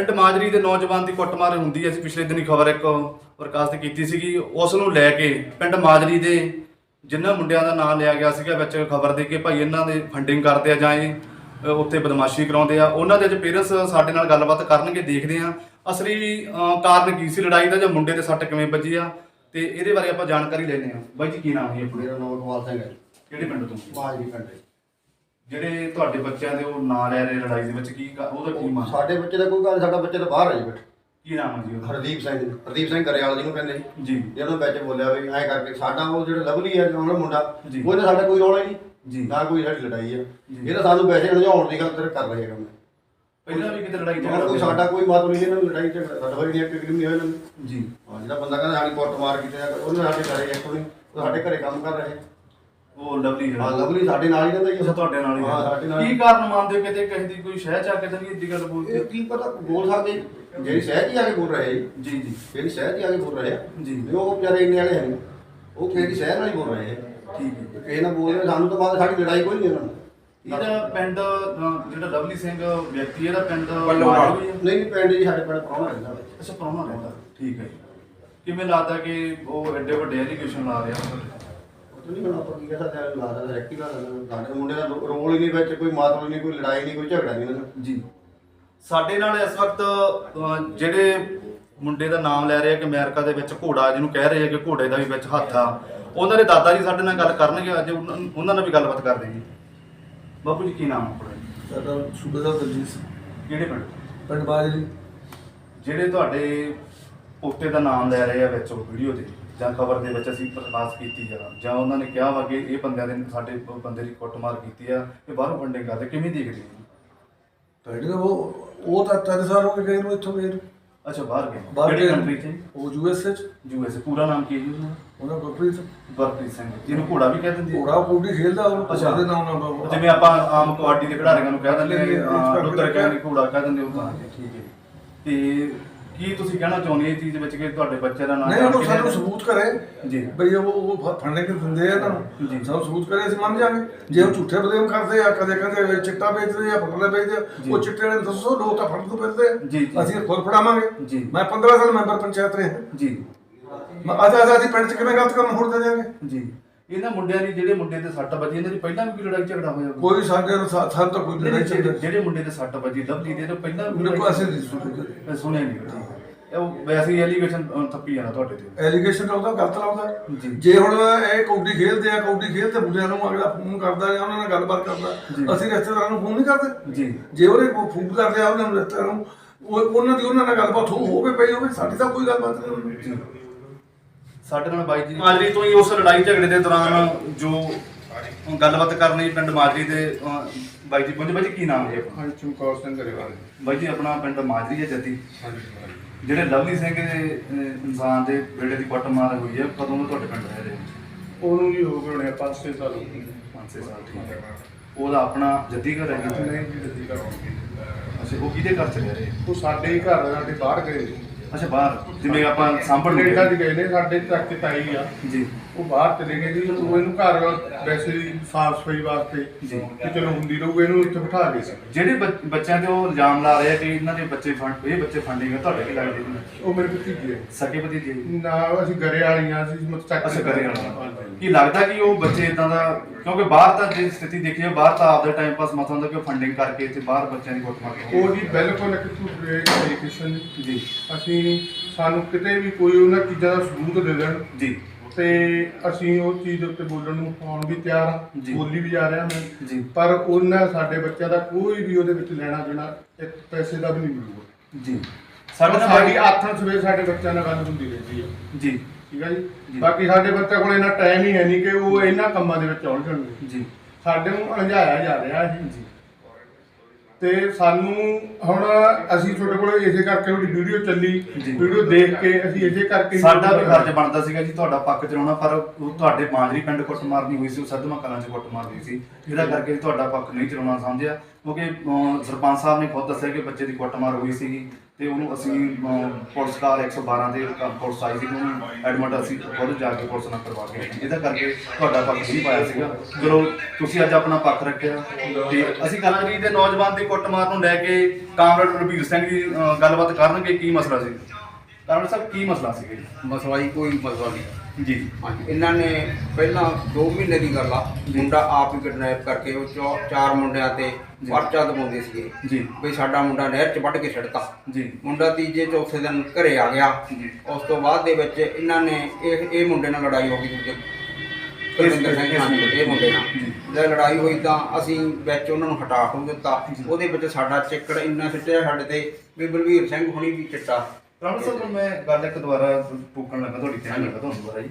ਪਿੰਡ ਮਾਜਰੀ ਦੇ ਨੌਜਵਾਨ ਦੀ ਕੁੱਟਮਾਰ ਹੁੰਦੀ ਹੈ। ਅਸੀਂ ਪਿਛਲੇ ਦਿਨੀ ਖਬਰ ਇੱਕ ਪ੍ਰਕਾਸ਼ ਤੇ ਕੀਤੀ ਸੀਗੀ। ਉਸ ਨੂੰ ਲੈ ਕੇ ਪਿੰਡ ਮਾਜਰੀ ਦੇ ਜਿਨ੍ਹਾਂ ਮੁੰਡਿਆਂ ਦਾ ਨਾਮ ਲਿਆ ਗਿਆ ਸੀਗਾ ਵਿੱਚ ਖਬਰ ਦੇ ਕੇ ਭਾਈ ਇਹਨਾਂ ਦੇ ਫੰਡਿੰਗ ਕਰਦੇ ਆ ਜਾਂ ਇਹ ਉੱਥੇ ਬਦਮਾਸ਼ੀ ਕਰਾਉਂਦੇ ਆ। ਉਹਨਾਂ ਦੇ ਅੱਜ ਪੇਰੈਂਟਸ ਸਾਡੇ ਨਾਲ ਗੱਲਬਾਤ ਕਰਨਗੇ ਦੇਖਦੇ ਆ। ਅਸਲੀ ਕਾਰਨ ਕੀ ਸੀ? ਲੜਾਈ ਦਾ ਜਾਂ ਮੁੰਡੇ ਦੇ ਸੱਟ ਕਿਵੇਂ ਵੱਜੀ ਆ? ਤੇ ਇਹਦੇ ਬਾਰੇ ਆਪਾਂ ਜਾਣਕਾਰੀ ਲੈਣੇ ਆ। ਬਾਈ ਜੀ ਕੀ ਨਾਮ ਹੈ ਆਪਣਾ? ਮੇਰਾ ਨਾਮ ਕਮਾਲ ਸਿੰਘ ਹੈ ਕਿਹੜੇ ਪਿੰਡ ਤੋਂ? ਬਾਜਰੀ ਪਿੰਡ। ਜਿਹੜੇ ਤੁਹਾਡੇ ਬੱਚਿਆਂ ਦੇ ਉਹ ਨਾਂ ਲੈ ਰਹੇ ਲੜਾਈ ਦੇ ਵਿੱਚ ਕੀ ਕਾ- ਉਹਦਾ ਕੀ ਮਾਨ ਸਾਡੇ ਬੱਚੇ ਦਾ ਕੋਈ ਗੱਲ ਨੀ, ਸਾਡਾ ਬੱਚਾ ਤਾਂ ਬਾਹਰ ਹੈ ਜੀ ਬੇਟਾ ਕੀ ਨਾਮ ਹੈ ਜੀ ਉਹਦਾ? ਹਰਦੀਪ ਸਿੰਘ ਹਰਦੀਪ ਸਿੰਘ ਕਰਿਆਲ ਜਿਹਨੂੰ ਕਹਿੰਦੇ ਜੀ। ਜੀ ਜਿਹਨੂੰ ਵਿੱਚ ਬੋਲਿਆ ਵੀ ਐਂ ਕਰਕੇ ਸਾਡਾ ਉਹ ਜਿਹੜਾ ਲਵਲੀ ਹੈ ਉਹਨਾਂ ਮੁੰਡਾ ਜੀ। ਉਹਨੇ ਸਾਡਾ ਕੋਈ ਰੌਲਾ ਹੀ ਨਹੀਂ ਜੀ। ਨਾ ਕੋਈ ਸਾਡੀ ਲੜਾਈ ਹੈ ਜੀ। ਇਹ ਤਾਂ ਸਾਨੂੰ ਪੈਸੇ ਹਜਾਉਣ ਦੀ ਗੱਲ ਕਰ ਰਹੇ ਕੰਮ। ਪਹਿਲਾਂ ਵੀ ਕਿਤੇ ਲੜਾਈ ਹੁਣ ਕੋਈ ਸਾਡਾ ਕੋਈ ਮਤਲਬ ਨਹੀਂ ਇਹਨਾਂ ਨੂੰ ਲੜਾਈ ਝਗੜਾ ਸਾਡਾ ਹੋਈ ਨਹੀਂ ਇੱਕ ਨਹੀਂ ਹੋਇਆ ਇਹਨਾਂ ਨੂੰ ਜੀ। ਹਾਂ, ਜਿਹੜਾ ਬੰਦਾ ਕਹਿੰਦਾ ਸਾਡੀ ਕੁੱਟ ਮਾਰ ਕੀਤੀ ਜਾਂ ਉਹਨੇ ਸਾਡੇ ਘਰੇ ਇੱਕ ਨਹੀਂ ਉਹ ਸਾਡੇ ਘਰੇ ਕੰਮ ਕਰ ਰਹੇ ਉਹ ਲਵਲੀ ਹਾਂ ਜਿਹੜਾ ਲਵਲੀ ਸਾਡੇ ਨਾਲ ਹੀ ਰਹਿੰਦਾ ਜੀ। ਅੱਛਾ ਤੁਹਾਡੇ ਨਾਲ ਹੀ ਹਾਂ ਸਾਡੇ ਨਾਲ ਕੀ ਕਾਰਨ ਮੰਨਦੇ ਹੋ ਕਿਤੇ ਕਿਸੇ ਦੀ ਕੋਈ ਸ਼ਹਿ ਚਾ ਕੇ ਤਾਂ ਨਹੀਂ ਇੱਡੀ ਗੱਲ ਬੋਲਦੇ? ਇਹ ਕੀ ਪਤਾ ਬੋਲ ਸਕਦੇ। ਜਿਹੜੀ ਸਹਿਜ ਹੀ ਆ ਕੇ ਬੋਲ ਰਹੇ ਜੀ। ਜੀ ਜੀ। ਜਿਹੜੀ ਸ਼ਹਿਰ ਦੀ ਆ ਕੇ ਬੋਲ ਰਹੇ ਆ। ਜੀ। ਵੀ ਉਹ ਵਿਚਾਰੇ ਇੰਨੇ ਵਾਲੇ ਹਨ ਉਹ ਕਿਸੇ ਦੀ ਸ਼ਹਿਰ ਨਾਲ ਹੀ ਬੋਲ ਰਹੇ ਆ। ਠੀਕ ਹੈ। ਕਿਸੇ ਨਾਲ ਬੋਲ ਰਹੇ ਸਾਨੂੰ ਤਾਂ ਬਾਅਦ ਸਾਡੀ ਲੜਾਈ ਕੋਈ ਨਹੀਂ ਉਹਨਾਂ ਨਾਲ। ਇਹਦਾ ਪਿੰਡ ਜਿਹੜਾ ਲਵਲੀ ਸਿੰਘ ਵਿਅਕਤੀ ਇਹਦਾ ਪਿੰਡ? ਨਹੀਂ ਨਹੀਂ ਪਿੰਡ ਜੀ ਸਾਡੇ ਪਿੰਡ ਪ੍ਰਾਹੁਣਾ ਰਹਿੰਦਾ। ਅੱਛਾ ਪ੍ਰਾਹੁਣਾ ਰਹਿੰਦਾ। ਠੀਕ ਹੈ ਕਿਵੇਂ ਲੱਗਦਾ ਕਿ ਉਹ ਐਡੇ ਵੱਡੇ ਐਲੀਗੇਸ਼ਨ ਲਾ ਰਿਹਾ? ਨਹੀਂ ਹੁਣ ਆਪਾਂ ਕੀ ਕਹਿ ਸਕਦੇ ਆ ਲਾ ਦਾ ਰੈਕਟੀ ਲਾ ਦਿੰਦਾ ਸਾਡੇ ਮੁੰਡੇ ਦਾ ਰੋ- ਰੋਲ ਹੀ ਨਹੀਂ ਵਿੱਚ ਕੋਈ ਮਾਤਲ ਨਹੀਂ ਕੋਈ ਲੜਾਈ ਨਹੀਂ ਕੋਈ ਝਗੜਾ ਨਹੀਂ ਇਹਨਾਂ ਦਾ। ਜੀ। ਸਾਡੇ ਨਾਲ ਇਸ ਵਕਤ ਅ, ਜਿਹੜੇ ਮੁੰਡੇ ਦਾ ਨਾਮ ਲੈ ਰਹੇ ਆ ਕਿ ਅਮਰੀਕਾ ਦੇ ਵਿੱਚ ਘੋੜਾ ਜਿਹਨੂੰ ਕਹਿ ਰਹੇ ਆ ਕਿ ਘੋੜੇ ਦਾ ਵੀ ਵਿੱਚ ਹੱਥ ਆ ਉਹਨਾਂ ਦੇ ਦਾਦਾ ਜੀ ਸਾਡੇ ਨਾਲ ਗੱਲ ਕਰਨਗੇ ਅੱਜ ਉਹਨਾਂ ਉਹਨਾਂ ਨਾਲ ਵੀ ਗੱਲਬਾਤ ਕਰਦੇ ਜੀ। ਬਾਪੂ ਜੀ ਕੀ ਨਾਮ ਆ ਆਪਣਾ? ਜੀ? ਸਾਡਾ ਸੂਬੇਦਾਰ ਦਲਜੀਤ ਸਿੰਘ। ਕਿਹੜੇ ਪਿੰਡ? ਪਿੰਡ ਬਾਜਰੀ ਜਿਹੜੇ ਤੁਹਾਡੇ ਪੋਤੇ ਦਾ ਨਾਮ ਲੈ ਰਹੇ ਆ ਵਿੱਚ ਉਹ ਵੀਡੀਓ ਦੇ ਜਾਂ ਖਬਰ ਦੇ ਵਿੱਚ ਅਸੀਂ ਪ੍ਰਕਾਸ਼ ਕੀਤੀ ਆ ਜਾਂ ਉਹਨਾਂ ਨੇ ਕਿਹਾ ਵਾ ਕਿ ਇਹ ਬੰਦਿਆਂ ਦੇ ਸਾਡੇ ਬੰਦੇ ਦੀ ਕੁੱਟਮਾਰ ਕੀਤੀ ਆ ਇਹ ਬਾਹਰੋਂ ਫੰਡਿੰਗ ਕਰਦੇ। ਕਿਵੇਂ ਦੇਖਦੇ ਹੋ ਤੁਹਾਡੇ ਦਾ ਉਹ ਉਹ ਤਾਂ ਤਿੰਨ ਸਾਲ ਹੋ ਗਏ ਗਏ ਨੂੰ ਇੱਥੋਂ ਗਏ ਨੂੰ ਅੱਛਾ ਬਾਹਰ ਗਏ ਬਾਹਰ ਕਿਹੜੀ ਕੰਟਰੀ 'ਚ? ਉਹ ਯੂਐਸਏ ਚ। ਯੂਐਸ ਪੂਰਾ ਨਾਮ ਕੀ ਹੈ ਜੀ ਉਹਨਾਂ ਗੁਰਪ੍ਰੀਤ ਸਿੰਘ। ਗੁਰਪ੍ਰੀਤ ਸਿੰਘ। ਜਿਹਨੂੰ ਘੋੜਾ ਵੀ ਕਹਿ ਦਿੰਦੇ। ਘੋੜਾ ਕੌਡੀ ਖੇਲਦਾ ਉਹ ਅੱਛਾ। ਉਹਦੇ ਨਾਮ ਨਾਲ ਜਿਵੇਂ ਆਪਾਂ ਆਮ ਕਬੱਡੀ ਦੇ ਖਿਡਾਰੀਆਂ ਨੂੰ ਕਹਿ ਦਿੰਦੇ ਆ ਲੁੱਤਰ ਕਹਿੰਦੇ ਘੋੜਾ ਕਹਿ ਦਿੰਦੇ ਉਹ ਤਾਂ ਠੀਕ ਹੈ ਤੇ ਕੀ ਤੁਸੀਂ ਕਹਿਣਾ ਚਾਹੁੰਦੇ ਇਹ ਚੀਜ਼ ਵਿੱਚ ਕਿ ਤੁਹਾਡੇ ਬੱਚੇ ਦਾ ਨਾਮ ਨਹੀਂ ਕੇ ਸਾਨੂੰ ਸਬੂਤ ਕਰੇ। ਜੀ। ਬਈ ਉਹ ਉਹ ਫੰਡੇ ਕਿ ਦਿੰਦੇ ਆ ਇਹਨਾਂ ਜੀ। ਨੂੰ ਸਾਨੂੰ ਸਬੂਤ ਕਰੇ ਅਸੀਂ ਮੰਨ ਜਾਵਾਂਗੇ। ਜੇ ਉਹ ਝੂਠੇ ਬਲੇਮ ਕਰਦੇ ਆ ਕਦੇ ਕਦੇ ਚਿੱਟਾ ਵੇਚਦੇ ਆ ਫਟਲੇ ਵੇਚਦੇ। ਉਹ ਚਿੱਟੇ ਵਾਲੇ ਨੂੰ ਦੱਸੋ ਲੋਕ ਤਾਂ ਫੜ ਤੋਂ ਫਿਰਦੇ। ਅਸੀਂ ਖੁਦ ਫੜਾਵਾਂਗੇ। ਜੀ। ਮੈਂ 15 ਸਾਲ ਮੈਂਬਰ ਪੰਚਾਇਤ ਰਿਹਾ। ਜੀ। ਮੈਂ ਅੱਜ ਅੱਜ ਅਸੀਂ ਪਿੰਡ ਚ ਕਿਵੇਂ ਗਲਤ ਕੰਮ ਹੋਰ ਦੇ ਦਿਆਂਗੇ? ਜੀ। ਇਹਨਾਂ ਮੁੰਡਿਆਂ ਦੀ ਜਿਹੜੇ ਮੁੰਡੇ ਤੇ ਸੱਟ ਵੱਜੀ ਇਹਨਾਂ ਦੀ ਪਹਿਲਾਂ ਵੀ ਕੋਈ ਲੜਾਈ ਝਗੜਾ ਹੋਇਆ ਕੋਈ? ਸਾਡੇ ਨਾਲ ਸਾਨੂੰ ਤਾਂ ਕੋਈ ਲੜਾਈ ਜਿਹੜੇ ਚੱਲਦੀ ਜਿਹੜੇ ਮੁੰਡੇ ਤੇ ਸੱਟ ਵੱਜੀ ਲਵਲੀ ਦੇ ਤਾਂ ਪਹਿਲਾਂ ਵੀ ਮੇਰੇ ਕੋਲ ਲੜਾਈ- ਅਸੀਂ ਸੁਣਿਆ ਨਹੀਂ। ਉਹ ਵੈਸੇ ਹੀ ਐਲੀਗੇਸ਼ਨ ਥੱਪੀ ਜਾਣਾ ਤੁਹਾਡੇ ਤੇ ਐਲੀਗੇਸ਼ਨ ਲਾਉਂਦਾ ਗਲਤ ਲਾਉਂਦਾ ਜੀ। ਹੁਣ ਇਹ ਕੌਡੀ ਖੇਲਦੇ ਆ ਕੌਡੀ ਖੇਲਦੇ ਮੁੰਡਿਆਂ ਨੂੰ ਅਗਲਾ ਫੋਨ ਕਰਦਾ ਜਾਂ ਉਹਨਾਂ ਨਾਲ ਗੱਲਬਾਤ। ਕਰਦਾ ਅਸੀਂ ਰਿਸ਼ਤੇਦਾਰਾਂ ਨੂੰ ਫੋਨ ਨਹੀਂ ਕਰਦੇ ਜੀ ਜੇ ਉਹਨੇ ਫੋਨ ਕਰਦੇ ਆ ਉਹਨਾਂ ਨੂੰ ਰਿਸ਼ਤੇਦਾਰਾਂ ਨੂੰ ਉਹ ਉਹਨਾਂ ਦੀ ਉਹਨਾਂ ਨਾਲ ਗੱਲਬਾਤ ਹੋ ਹੋਵੇ ਪਈ ਹੋਵੇ ਸਾਡੀ ਤਾਂ ਕੋਈ ਗੱਲਬਾਤ ਨਹੀਂ ਹੋਣੀ। ਸਾਡੇ ਨਾਲ ਬਾਈ ਜੀ ਮਾਜਰੀ ਤੋਂ ਹੀ ਉਸ ਲੜਾਈ ਝਗੜੇ ਦੇ ਦੌਰਾਨ ਜੋ ਗੱਲਬਾਤ ਕਰਨੀ ਪਿੰਡ ਮਾਜਰੀ ਦੇ ਅਹ, ਬਾਈ ਜੀ ਪੁੰਜ ਬਾਈ ਜੀ ਕੀ ਨਾਮ ਹੈ? ਆਪਣਾ? ਹਾਂਜੀ ਚਮਕੌਰ ਸਿੰਘ ਗਰੇਵਾਲ। ਬਾਈ ਜੀ ਆਪਣਾ ਪਿੰਡ ਮਾਜਰੀ ਹੈ ਜੱਦੀ। ਹਾਂਜੀ ਜਿਹੜੇ ਲਵਲੀ ਸਿੰਘ ਦੇ ਅਹ, ਇਨਸਾਨ ਦੇ ਬੇੜੇ ਦੀ ਕੁੱਟ ਮਾਰ ਹੋਈ ਹੈ ਕਦੋਂ ਤੋਂ ਤੁਹਾਡੇ ਪਿੰਡ ਰਹਿ ਰਹੇ ਹੋ? ਉਹਨੂੰ ਵੀ ਹੋ ਗਏ ਹੋਣੇ 5-6 ਸਾਲ ਹੋ ਗਏ। 5-6 ਸਾਲ ਠੀਕ ਹੈ। ਉਹਦਾ ਆਪਣਾ ਜੱਦੀ ਘਰ ਹੈ ਜੀ? ਨਹੀਂ ਜੀ ਜੱਦੀ ਕਰਾਉਂਗੇ ਅੱਛਾ ਉਹ ਕਿਹਦੇ ਘਰ ਚ ਰਹਿ ਰਹੇ? ਉਹ ਸਾਡੇ ਹੀ ਘਰ ਸਾਡੇ ਬਾਹਰ ਗਏ ਨੇ। ਅੱਛਾ ਬਾਹਰ। ਜਿਵੇਂ ਆਪਾਂ ਸਾਂਭਣ ਨੂੰ ਕੈਨੇਡਾ ਗਏ। ਚ ਗਏ ਨੇ ਸਾਡੇ ਚਾਚੇ ਤਾਈ ਆ। ਜੀ। ਉਹ ਬਾਹਰ ਚਲੇ ਗਏ ਜੀ ਉਹ ਇਹਨੂੰ ਘਰ ਵੈਸੇ ਹੀ ਸਾਫ਼ ਸਫ਼ਾਈ ਵਾਸਤੇ ਜੀ। ਕਿ ਚਲੋ ਹੁੰਦੀ ਰਹੂ ਇਹਨੂੰ ਇੱਥੇ ਬਿਠਾ ਗਏ ਸੀ। ਜਿਹੜੇ ਬੱਚ- ਬੱਚਿਆਂ ਤੇ ਉਹ ਇਲਜ਼ਾਮ ਲਾ ਰਹੇ ਆ ਕਿ ਇਹਨਾਂ ਦੇ ਬੱਚੇ ਫੰਡ ਇਹ ਬੱਚੇ ਫੰਡਿੰਗ ਤੁਹਾਡੇ ਕੀ ਲੱਗਦੇ ਨੇ? ਉਹ ਮੇਰੇ ਭਤੀਜੇ ਸਕੇ ਭਤੀਜੇ। ਨਾ ਅਸੀਂ ਗਰੇ ਵਾਲੀਆਂ ਸੀ ਮਤ ਚਾਚੇ ਅੱਛਾ ਕਰੇ। ਕੀ ਲੱਗਦਾ ਕਿ ਉਹ ਬੱਚੇ ਇਦਾਂ ਦਾ ਕਿਉਂਕਿ ਬਾਹਰ ਤਾਂ ਜੇ ਸਥਿਤੀ ਦੇਖੀਏ ਬਾਹਰ ਤਾਂ ਆਪਦੇ ਟਾਈਮ ਪਾਸ ਮਤ ਹੁੰਦਾ ਕਿ ਉਹ ਫੰਡਿੰਗ ਕਰਕੇ ਇੱਥੇ ਬਾਹਰ ਬੱਚਿਆਂ ਦੀ ਕੁੱਟ ਮਾਰ ਉਹ ਜੀ ਬਿਲਕੁਲ ਇੱਕ ਝੂਠੇ ਐਜੂਕੇਸ਼ਨ ਜੀ। ਅਸੀਂ ਸਾਨੂੰ ਕਿਤੇ ਵੀ ਕੋਈ ਉਹਨਾਂ ਚੀਜ਼ਾਂ ਦਾ ਸਬੂਤ ਦੇ ਦੇਣ ਜੀ। ਤੇ ਅਸੀਂ ਉਹ ਚੀਜ਼ ਉੱਤੇ ਬੋਲਣ ਨੂੰ ਹੁਣ ਵੀ ਤਿਆਰ ਹਾਂ ਜੀ। ਬੋਲੀ ਵੀ ਜਾ ਰਿਹਾ ਮੈਂ। ਜੀ। ਪਰ ਉਹਨਾਂ ਸਾਡੇ ਬੱਚਿਆਂ ਦਾ ਕੋਈ ਵੀ ਉਹਦੇ ਵਿੱਚ ਲੈਣਾ ਦੇਣਾ ਇੱਕ ਪੈਸੇ ਦਾ ਵੀ ਨਹੀਂ ਮਿਲੂਗਾ। ਜੀ। ਸਾਡੇ ਸਾਡੇ ਸਾਡੀ ਨਾਲ ਆਥਣ ਸਵੇਰ ਸਾਡੇ ਬੱਚਿਆਂ ਨਾਲ ਗੱਲ ਹੁੰਦੀ ਰਹਿੰਦੀ ਹੈ ਜੀ। ਠੀਕ ਹੈ ਜੀ? ਜੀ। ਬਾਕੀ ਸਾਡੇ ਬੱਚਿਆਂ ਕੋਲ ਇੰਨਾ ਟਾਈਮ ਹੀ ਹੈ ਨਹੀਂ ਕਿ ਉਹ ਇਹਨਾਂ ਕੰਮਾਂ ਦੇ ਵਿੱਚ ਆਉਣ ਜੀ। ਸਾਡੇ ਨੂੰ ਅਣਜਾਇਆ ਜਾ ਰਿਹਾ ਹੈ ਜੀ। ਤੇ ਸਾਨੂੰ ਹੁਣ ਅਸੀਂ ਤੁਹਾਡੇ ਕੋਲ ਇਸੇ ਕਰਕੇ ਉਹਦੀ ਵੀਡੀਓ ਚੱਲੀ। ਵੀਡੀਓ ਦੇਖ ਕੇ ਅਸੀਂ ਇਸੇ ਕਰਕੇ ਸਾਡਾ ਵੀ ਫਰਜ਼ ਬਣਦਾ ਸੀਗਾ ਜੀ ਤੁਹਾਡਾ ਪੱਕ ਚਲਾਉਣਾ ਪਰ ਉਹ ਤੁਹਾਡੇ ਮਾਜਰੀ ਪਿੰਡ ਕੁੱਟ ਮਾਰਨੀ ਹੋਈ ਸੀ ਉਹ ਸਦਮਾ ਕਲਾਂ 'ਚ ਕੁੱਟ ਮਾਰਨੀ ਸੀ। ਇਹਦਾ ਕਰਕੇ ਤੁਹਾਡਾ ਪੱਕ ਨਹੀਂ ਚਲਾਉਣਾ ਸਮਝਿਆ। ਕਿਉਂਕਿ ਸਰਪੰਚ ਸਾਹਿਬ ਨੇ ਖੁਦ ਦੱਸਿਆ ਕਿ ਬੱਚੇ ਦੀ ਕੁੱਟਮਾਰ ਹੋਈ ਸੀਗੀ। ਤੇ ਉਹਨੂੰ ਅਸੀਂ ਅਮ, ਪੁਲਿਸ ਕਾਰ 112 ਦੇ ਕ- ਪੁਲਿਸ ਆਈ ਸੀ ਉਹਨੂੰ ਐਡਮਿਟ ਅਸੀਂ ਖੁਦ ਜਾ ਕੇ ਪੁਲਿਸ ਨਾਲ ਕਰਵਾ ਕੇ ਆਏ। ਇਹਦਾ ਕਰਕੇ ਤੁਹਾਡਾ ਪੱਖ ਨਹੀਂ ਪਾਇਆ ਸੀਗਾ। ਜਦੋਂ ਤੁਸੀਂ ਅੱਜ ਆਪਣਾ ਪੱਖ ਰੱਖਿਆ ਤੇ ਅਸੀਂ ਕਰਾਂਗੇ ਦੇ ਨੌਜਵਾਨ ਦੀ ਕੁੱਟਮਾਰ ਨੂੰ ਲੈ ਕੇ ਕਾਮਰੇਡ ਰਣਬੀਰ ਸਿੰਘ ਜੀ ਅ, ਗੱਲਬਾਤ ਕਰਨਗੇ ਕੀ ਮਸਲਾ ਸੀ? ਕਾਮਰੇਡ ਸਾਹਿਬ ਕੀ ਮਸਲਾ ਸੀ? ਮਸਲਾ ਹੀ ਕੋਈ ਮਸਲਾ ਨਹੀਂ। ਜੀ। ਹਾਂਜੀ ਇਹਨਾਂ ਨੇ ਪਹਿਲਾਂ 2 ਮਹੀਨੇ ਦੀ ਗੱਲ ਆ ਮੁੰਡਾ ਆਪ ਹੀ ਕਿਡਨੈਪ ਕਰਕੇ ਉਹ ਚੌ- ਚਾਰ ਮੁੰਡਿਆਂ ਤੇ। ਪਰਚਾ ਦਵਾਉਂਦੇ ਸੀਗੇ। ਜੀ। ਵੀ ਸਾਡਾ ਮੁੰਡਾ ਨਹਿਰ 'ਚ ਵੱਢ ਕੇ ਛੱਡਤਾ। ਜੀ। ਮੁੰਡਾ ਤੀਜੇ ਚੌਥੇ ਦਿਨ ਘਰੇ ਆ ਗਿਆ। ਜੀ। ਉਸ ਤੋਂ ਬਾਅਦ ਦੇ ਵਿੱਚ ਇਹਨਾਂ ਨੇ ਇਹ ਇਹ ਮੁੰਡੇ ਨਾਲ ਲੜਾਈ ਹੋ ਗਈ ਦੂਜੇ ਕੁਲਵਿੰਦਰ ਸਿੰਘ ਹਾਂਜੀ ਇਹ ਮੁੰਡੇ ਨਾਲ। ਜੀ। ਜਦ ਲੜਾਈ ਹੋਈ ਤਾਂ ਅਸੀਂ ਵਿੱਚ ਉਹਨਾਂ ਨੂੰ ਹਟਾ ਹੋ ਦਿੱਤਾ। ਉਹਦੇ ਵਿੱਚ ਸਾਡਾ ਚਿੱਕੜ ਇੰਨਾ ਸਿੱਟਿਆ ਸਾਡੇ ਤੇ। ਵੀ ਬਲਵੀਰ ਸਿੰਘ ਹੁਣੀ ਵੀ ਚਿੱਟਾ। ਰਾਣਾ ਸਾਹਿਬ ਨੂੰ ਮੈਂ ਗੱਲ ਇੱਕ ਦੁਬਾਰਾ ਪੁੱਛਣ ਲੱਗਾ ਤੁਹਾਡੀ ਕਹਿਣ ਲੱਗਾ ਤੁਹਾਨੂੰ ਦੁਬਾਰਾ ਜੀ।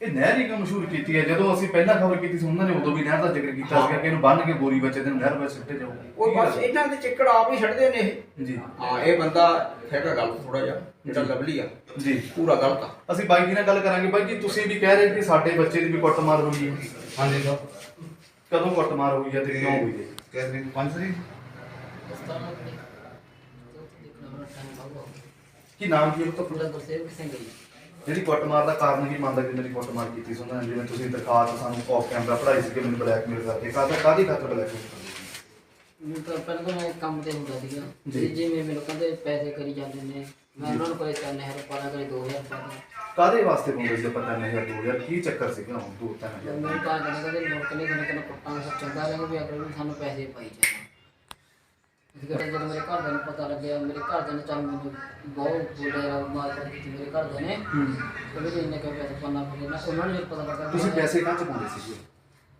ਇਹ ਨਹਿਰ ਹੀ ਕਿਉਂ ਮਸ਼ਹੂਰ ਕੀਤੀ ਹੈ। ਜਦੋਂ ਅਸੀਂ ਪਹਿਲਾਂ ਖਬਰ ਕੀਤੀ ਸੀ ਉਹਨਾਂ ਨੇ ਉਦੋਂ ਵੀ ਨਹਿਰ ਦਾ ਜ਼ਿਕਰ ਕੀਤਾ ਸੀਗਾ ਕਿ ਇਹਨੂੰ ਬੰਨ ਕੇ ਬੋਰੀ ਬੱਚੇ ਦੇ ਨਹਿਰ ਵਿੱਚ ਸਿੱਟੇ ਜਾਓ। ਉਹ ਬਸ ਇਹਨਾਂ ਦੇ ਚਿੱਕੜ ਆਪ ਹੀ ਛੱਡਦੇ ਨੇ ਇਹ। ਜੀ। ਹਾਂ ਇਹ ਬੰਦਾ ਹੈਗਾ ਗੱਲ ਥੋੜਾ ਜਿਹਾ ਜਿਹੜਾ ਲਵਲੀ ਆ। ਜੀ। ਪੂਰਾ ਗਲਤ ਆ। ਅਸੀਂ ਬਾਈ ਜੀ ਨਾਲ ਗੱਲ ਕਰਾਂਗੇ। ਬਾਈ ਜੀ ਤੁਸੀਂ ਵੀ ਕਹਿ ਰਹੇ ਕਿ ਸਾਡੇ ਬੱਚੇ ਦੀ ਵੀ ਕੁੱਟਮਾਰ ਹੋਈ ਹੈ। ਹਾਂਜੀ ਸਰ। ਕਦੋਂ ਕੁੱਟਮਾਰ ਹੋਈ ਹੈ ਤੇ ਕਿਉਂ ਹੋਈ ਹੈ? ਕੈਸਰੀ ਪੰਜ ਤਰੀਕ। ਕੀ ਨਾਮ ਕੀ ਉਹ ਪੂਰਾ ਗੁਰਸੇਵਕ ਸਿੰਘ ਜੀ ਜਿਹੜੀ ਕੁੱਟਮਾਰ ਦਾ ਕਾਰਨ ਕੀ ਮੰਨਦਾ ਕਿ ਮੇਰੀ ਕੁੱਟਮਾਰ ਕੀਤੀ ਸੀ ਉਹਨਾਂ ਨੇ ਜਿਵੇਂ ਤੁਸੀਂ ਦਰਖਾਸਤ ਸਾਨੂੰ ਆਫ ਕੈਮਰਾ ਪੜਾਈ ਸੀ ਕਿ ਮੈਨੂੰ ਬਲੈਕਮੇਲ ਕਰਕੇ ਕਾਹਦਾ ਕਾਹਦੀ ਖਾਤਰ ਬਲੈਕਮੇਲ ਮੈਂ ਤਾਂ ਪਹਿਲਾਂ ਤਾਂ ਮੈਂ ਕੰਮ ਤੇ ਹੁੰਦਾ ਸੀਗਾ। ਜੀ। ਜੀ ਜਿਵੇਂ ਮੈਨੂੰ ਕਹਿੰਦੇ ਪੈਸੇ ਕਰੀ ਜਾਂਦੇ ਨੇ ਮੈਂ ਉਹਨਾਂ ਨੂੰ ਕੋਈ 3000 ਰੁਪਏ ਕਰੇ 2000 ਰੁਪਏ ਕਾਦੇ ਵਾਸਤੇ ਪਾਉਂਦੇ ਸੀ ਪਤਾ ਨਹੀਂ ਯਾਰ 2000 ਕੀ ਚੱਕਰ ਸੀਗਾ ਹੁਣ ਦੋ ਤਿੰਨ ਦਾ ਹਜ਼ਾਰ? ਮੈਂ ਤਾਂ ਕਹਿੰਦਾ ਕਹਿੰਦੇ ਲੋਕ ਨੇ ਕਹਿੰਦੇ ਕਹਿੰਦੇ ਕੁੱਟਾਂ ਸਭ ਚੰਗਾ ਰਹੇ ਵੀ ਅਗਰ ਵੀ ਸਾਨੂੰ ਪੈਸੇ ਪਾਈ ਕਰਕੇ ਜਦੋਂ ਮੇਰੇ ਘਰਦਿਆਂ ਨੂੰ ਪਤਾ ਲੱਗਿਆ ਮੇਰੇ ਘਰਦਿਆਂ ਨੇ ਚੱਲ ਮੈਨੂੰ ਬਹੁਤ ਬੋਲਿਆ ਮਾਰ ਕਰ ਕੀਤੀ ਮੇਰੇ ਘਰਦਿਆਂ ਨੇ। ਤੇ ਵੀ ਇੰਨੇ ਕੁ ਪੈਸੇ ਪਾਣਾ ਪਵੇ ਨਾ ਉਹਨਾਂ ਨੂੰ ਜਦ ਪਤਾ ਲੱਗਾ ਤੁਸੀਂ ਪੈਸੇ ਕਾਹ ਚ ਪਾਉਂਦੇ ਸੀਗੇ?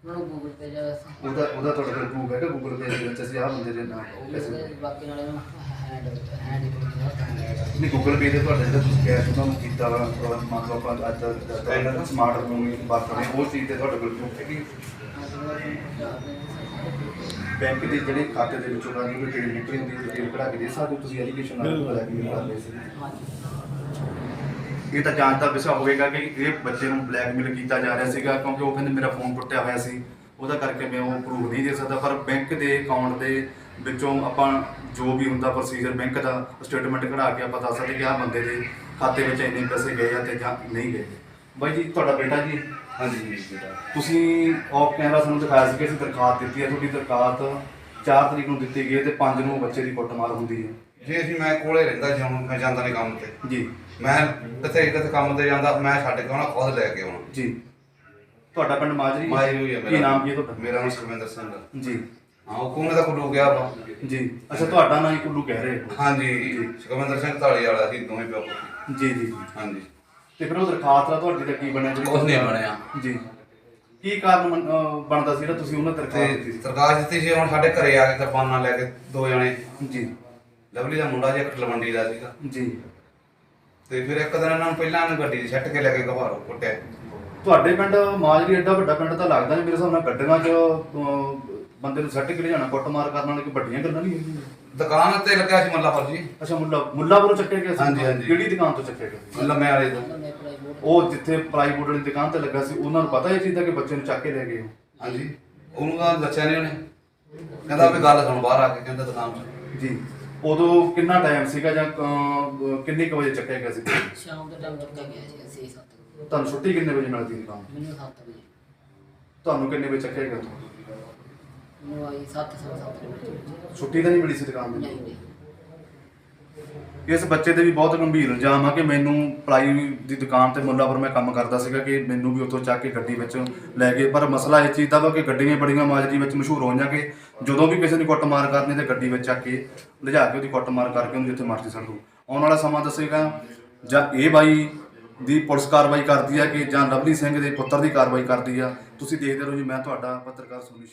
ਉਹਨਾਂ ਨੂੰ ਗੂਗਲ ਤੇ ਜਾਂ ਉਹਦਾ ਉਹਦਾ ਤੁਹਾਡੇ ਕੋਲ ਪ੍ਰੂਫ ਹੈਗਾ ਗੂਗਲ ਪੇ ਦੇ ਵਿੱਚ ਅਸੀਂ ਆਹ ਬੰਦੇ ਦੇ ਨਾਮ ਪੈਸੇ ਉਹਦੇ ਬਾਕੀ ਨਾਲੇ ਨੂੰ ਹੈਂਡ ਹੈਂਡ ਹੀ ਨਹੀਂ ਗੂਗਲ ਪੇ ਦੇ ਤੁਹਾਡੇ ਜਿਹੜਾ ਤੁਸੀਂ ਕੈਸ਼ ਉਹਨਾਂ ਨੂੰ ਕੀਤਾ ਵਾ ਅਹ ਮੰਨ ਲਓ ਆਪਾਂ ਅੱਜ ਦਾ ਸਮਾਰਟ ਫੋਨ ਵਰਤਦੇ ਉਹ ਚੀਜ਼ ਤੇ ਤੁਹਾਡੇ ਕੋਲ ਪ੍ਰੂਫ ਹੈਗੀ। ਬੈਂਕ ਦੇ ਜਿਹੜੇ ਖਾਤੇ ਦੇ ਵਿੱਚੋਂ ਉਹਨਾਂ ਦੀ ਡਿਟੇਲ ਨਿਕਲੀ ਹੁੰਦੀ ਹੈ ਡਿਟੇਲ ਕਢਾ ਕੇ ਦੇ ਸਕਦੇ ਹੋ? ਤੁਸੀਂ ਐਜੂਕੇਸ਼ਨ ਨਾਲ ਬਲੈਕਮੇਲ ਕਰਦੇ ਸੀ। ਇਹ ਤਾਂ ਜਾਂਚ ਦਾ ਵਿਸ਼ਾ ਹੋਵੇਗਾ ਕਿ ਇਹ ਬੱਚੇ ਨੂੰ ਬਲੈਕਮੇਲ ਕੀਤਾ ਜਾ ਰਿਹਾ ਸੀਗਾ ਕਿਉਂਕਿ ਉਹ ਕਹਿੰਦੇ ਮੇਰਾ ਫੋਨ ਟੁੱਟਿਆ ਹੋਇਆ ਸੀ। ਉਹਦਾ ਕਰਕੇ ਮੈਂ ਉਹ ਪ੍ਰੂਫ ਨਹੀਂ ਦੇ ਸਕਦਾ। ਪਰ ਬੈਂਕ ਦੇ ਅਕਾਊਂਟ ਦੇ ਵਿੱਚੋਂ ਆਪਾਂ ਜੋ ਵੀ ਹੁੰਦਾ ਪ੍ਰੋਸੀਜਰ ਬੈਂਕ ਦਾ ਸਟੇਟਮੈਂਟ ਕਢਾ ਕੇ ਆਪਾਂ ਦੱਸ ਸਕਦੇ ਕਿ ਆਹ ਬੰਦੇ ਦੇ ਖਾਤੇ ਵਿੱਚ ਇੰਨੇ ਪੈਸੇ ਗਏ ਆ ਤੇ ਜਾਂ ਨਹੀਂ ਗਏ। ਬਾਈ ਜੀ ਤੁਹਾਡਾ ਬੇਟਾ ਜੀ? ਹਾਂਜੀ ਜੀ ਤੁਸੀਂ ਆਫ ਕੈਮਰਾ ਸਾਨੂੰ ਦਿਖਾਇਆ ਸੀ ਕਿ ਅਸੀਂ ਦਰਖਾਸਤ ਦਿੱਤੀ ਹੈ। ਤੁਹਾਡੀ ਦਰਖਾਸਤ 4 ਤਰੀਕ ਨੂੰ ਦਿੱਤੀ ਗਈ ਹੈ ਤੇ 5 ਨੂੰ ਬੱਚੇ ਦੀ ਕੁੱਟਮਾਰ ਹੁੰਦੀ ਹੈ। ਜੇ ਅਸੀਂ ਮੈਂ ਕੋਲੇ ਰਹਿੰਦਾ ਜੀ ਮੈਂ ਜਾਂਦਾ ਨਹੀਂ ਕੰਮ ਤੇ। ਜੀ। ਮੈਂ ਕਿਤੇ ਕਿਤੇ ਕੰਮ ਤੇ ਜਾਂਦਾ ਮੈਂ ਛੱਡ ਕੇ ਆਉਣਾ ਖੁਦ ਲੈ ਕੇ ਆਉਣਾ। ਜੀ। ਤੁਹਾਡਾ ਪਿੰਡ ਮਾਜਰੀ ਹੈ? ਮਾਈ ਹੋਈ ਹੈ ਮੇਰਾ ਕੀ ਨਾਮ ਕੀ ਹੈ ਤੁਹਾਡਾ? ਮੇਰਾ ਨਾਮ ਸੁਖਵਿੰਦਰ ਸਿੰਘ ਜੀ। ਹਾਂ ਉਹ ਕੋਨੇ ਦਾ ਕੁੱਲੂ ਗਿਆ ਵਾ। ਜੀ। ਅੱਛਾ ਤੁਹਾਡਾ ਨਾਂ ਹੀ ਕੁੱਲੂ ਕਹਿ ਰਹੇ ਹੋ। ਹਾਂਜੀ ਸੁਖਵਿੰਦਰ ਸਿੰਘ ਢਾਲੀ ਵਾਲਾ ਸੀ ਦੋਵੇਂ ਪਿਓ ਪੁੱਤ। ਜੀ ਜੀ ਜੀ। ਹਾਂਜੀ। ਤੇ ਫਿਰ ਉਹ ਦਰਖਾਸਤ ਦਾ ਤੁਹਾਡੀ ਦਾ ਕੀ ਬਣਿਆ ਜਿਹੜੀ ਕੁਛ ਨਹੀਂ ਬਣਿਆ। ਜੀ। ਕੀ ਕਾਰਨ ਬਣ- ਅਹ ਬਣਦਾ ਸੀ ਜਿਹੜਾ ਤੁਸੀਂ ਉਹਨਾਂ ਤੇ ਦਰਖਾਸਤ ਦਿੱਤੀ ਤੇ ਸੀ? ਸਰਕਾਰ ਦਿੱਤੀ ਸੀ ਹੁਣ ਸਾਡੇ ਘਰੇ ਆ ਕੇ ਕਿਰਪਾਨਾਂ ਲੈ ਕੇ ਦੋ ਜਣੇ। ਜੀ। ਲਵਲੀ ਦਾ ਮੁੰਡਾ ਜਿਹਾ ਤਲਵੰਡੀ ਦਾ ਸੀਗਾ। ਜੀ। ਤੇ ਫਿਰ ਇੱਕ ਦਿਨ ਇਹਨਾਂ ਨੂੰ ਪਹਿਲਾਂ ਇਹਨੂੰ ਗੱਡੀ 'ਚ ਛੱਟ ਕੇ ਲੈ ਕੇ ਘਵਾਰੋ ਕੁੱਟਿਆ। ਤੁਹਾਡੇ ਪਿੰਡ ਮਾਜਰੀ ਐਡਾ ਵੱਡਾ ਪਿੰਡ ਤਾਂ ਲੱਗਦਾ ਨਹੀਂ। ਮੇਰੇ ਹਿਸਾਬ ਨਾਲ ਗੱਡੀਆਂ 'ਚ ਅਹ, ਬੰਦੇ ਨੂੰ ਸੱਟ ਕੇ ਲਿਜਾਣਾ ਕੁੱਟਮਾਰ ਕਰਨ ਵਾਲੇ ਕੋਈ ਵੱਡੀਆਂ ਗੱਲਾਂ ਨਹੀਂ ਹੁੰਦੀਆਂ ਦੁਕਾਨ ਤੇ ਲੱਗਿਆ ਸੀ ਮੱਲਾਪੁਰ ਜੀ ਅੱਛਾ ਮੁੱਲਾ ਮੁੱਲਾਪੁਰੋਂ ਚੱਕਿਆ ਗਿਆ ਸੀ? ਹਾਂਜੀ, ਹਾਂਜੀ। ਕਿਹੜੀ ਦੁਕਾਨ ਤੋਂ ਚੱਕਿਆ ਗਿਆ ਸੀ? ਲੰਮੇ ਵਾਲੇ ਤੋਂ। ਉਹ ਜਿੱਥੇ ਪਲਾਈਵੁੱਡ ਵਾਲੀ ਦੁਕਾਨ ਤੇ ਲੱਗਾ ਸੀ ਉਹਨਾਂ ਨੂੰ ਪਤਾ ਇਹ ਚੀਜ਼ ਦਾ ਕਿ ਬੱਚੇ ਨੂੰ ਚੱਕ ਕੇ ਲੈ ਗਏ ਹਾਂਜੀ। ਉਹਨੂੰ ਤਾਂ ਦੱਸਿਆ ਨਹੀਂ ਉਹਨੇ। ਕਹਿੰਦਾ ਵੀ ਗੱਲ ਸੁਣ ਬਾਹਰ ਆ ਕੇ ਕਹਿੰਦਾ ਦੁਕਾਨ 'ਚ ਜੀ। ਉਦੋਂ ਕਿੰਨਾ ਟਾਈਮ ਸੀਗਾ ਜਾਂ ਅਹ, ਕਿੰਨੇ ਕੁ ਵਜੇ ਚੱਕਿਆ ਗਿਆ ਸੀ? ਸ਼ਾਮ ਦੇ ਟਾਈਮ ਲੱਗਾ ਗਿਆ ਸੀ 6 7 ਤੁਹਾਨੂੰ ਛੁੱਟੀ ਕਿੰਨੇ ਵਜੇ ਮਿਲਦੀ ਸੀ ਕੰਮ ਮੈਨੂੰ 7 ਵਜੇ। ਤੁਹਾਨੂੰ ਕਿੰਨੇ ਵਜੇ ਚੱਕਿਆ ਗਿਆ? ਮੈਨੂੰ ਆਈ 7 7 ਵਜੇ ਛੁੱਟੀ ਤਾਂ ਨਹੀਂ ਮਿਲੀ ਸੀ ਦੁਕਾਨ ਦੀ ਨਹੀਂ ਨਹੀਂ। ਇਸ ਬੱਚੇ ਤੇ ਵੀ ਬਹੁਤ ਗੰਭੀਰ ਇਲਜ਼ਾਮ ਆ ਕਿ ਮੈਨੂੰ ਪਲਾਈ ਦੀ ਦੁਕਾਨ ਤੇ ਮੁੱਲਾਪੁਰ ਮੈਂ ਕੰਮ ਕਰਦਾ ਸੀਗਾ ਕਿ ਮੈਨੂੰ ਵੀ ਉੱਥੋਂ ਚੱਕ ਕੇ ਗੱਡੀ ਵਿੱਚ ਲੈ ਗਏ। ਪਰ ਮਸਲਾ ਇਸ ਚੀਜ਼ ਦਾ ਵਾ ਕਿ ਗੱਡੀਆਂ ਬੜੀਆਂ ਮਾਜਰੀ ਵਿੱਚ ਮਸ਼ਹੂਰ ਹੋਈਆਂ ਕਿ ਜਦੋਂ ਵੀ ਕਿਸੇ ਨੇ ਕੁੱਟਮਾਰ ਕਰਨੀ ਤੇ ਗੱਡੀ ਵਿੱਚ ਚੱਕ ਕੇ ਲਿਜਾ ਕੇ ਉਹਦੀ ਕੁੱਟਮਾਰ ਕਰਕੇ ਉਹਨੂੰ ਜਿੱਥੇ ਮਰਜ਼ੀ ਸੱਟੂ ਆਉਣ ਵਾਲਾ ਸਮਾਂ ਦੱਸੇਗਾ ਜਾਂ ਇਹ ਬਾਈ ਦੀ ਪੁਲਿਸ ਕਾਰਵਾਈ ਕਰਦੀ ਆ ਕਿ ਜਾਂ ਲਵਲੀ ਸਿੰਘ ਦੇ ਪੁੱਤਰ ਦੀ ਕਾਰਵਾਈ ਕਰਦੀ ਆ। ਤੁਸੀਂ ਦੇਖਦੇ ਰਹੋ ਜੀ ਮੈਂ ਤੁਹਾਡਾ ਪੱਤਰਕਾਰ ਸੁਨੀਲ